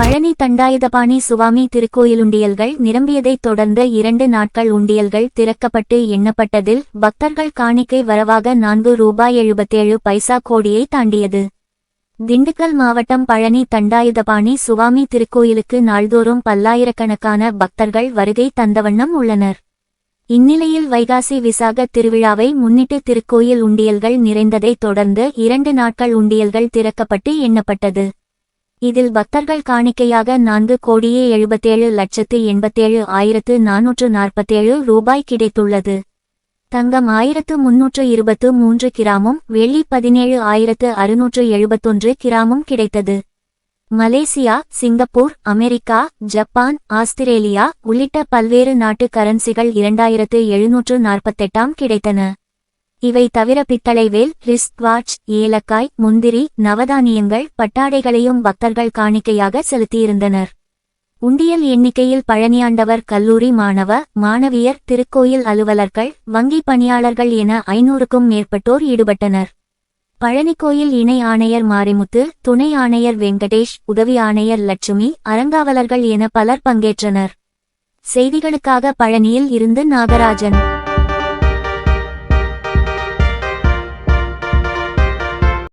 பழனி தண்டாயுதபாணி சுவாமி திருக்கோயிலுண்டியல்கள் நிரம்பியதைத் தொடர்ந்து இரண்டு நாட்கள் உண்டியல்கள் திறக்கப்பட்டு எண்ணப்பட்டதில் பக்தர்கள் காணிக்கை வரவாக நான்கு ரூபாய் எழுபத்தேழு பைசா கோடியை தாண்டியது. திண்டுக்கல் மாவட்டம் பழனி தண்டாயுதபாணி சுவாமி திருக்கோயிலுக்கு நாள்தோறும் பல்லாயிரக்கணக்கான பக்தர்கள் வருகை தந்தவண்ணம் உள்ளனர். இந்நிலையில் வைகாசி விசாக திருவிழாவை முன்னிட்டு திருக்கோயில் உண்டியல்கள் நிறைந்ததைத் தொடர்ந்து இரண்டு நாட்கள் உண்டியல்கள் திறக்கப்பட்டு எண்ணப்பட்டது. இதில் பக்தர்கள் காணிக்கையாக நான்கு கோடியே எழுபத்தேழு லட்சத்து எண்பத்தேழு ஆயிரத்து நானூற்று நாற்பத்தேழு ரூபாய் கிடைத்துள்ளது. தங்கம் ஆயிரத்து முன்னூற்று இருபத்து மூன்று கிராமும் வெள்ளி பதினேழு ஆயிரத்து அறுநூற்று எழுபத்தொன்று கிராமும் கிடைத்தது. Malaysia Singapore America Japan Australia உள்ளிட்ட பல்வேறு நாட்டு கரன்சிகள் இரண்டாயிரத்து எழுநூற்று நாற்பத்தெட்டாம் கிடைத்தன. இவை தவிர பித்தளை வேல் ரிஸ்க் வாட்ச் ஏலக்காய் முந்திரி நவதானியங்கள் பட்டாடைகளையும் பக்தர்கள் காணிக்கையாக செலுத்தியிருந்தனர். உண்டியல் எண்ணிக்கையில் பழனியாண்டவர் கல்லூரி மாணவ மாணவியர் திருக்கோயில் அலுவலர்கள் வங்கி பணியாளர்கள் என ஐநூறுக்கும் மேற்பட்டோர் ஈடுபட்டனர். பழனி கோயில் இணை ஆணையர் மாரிமுத்து துணை ஆணையர் வெங்கடேஷ் உதவி ஆணையர் லட்சுமி அறங்காவலர்கள் என பலர் பங்கேற்றனர். செய்திகளுக்காக பழனியில் இருந்து நாகராஜன்.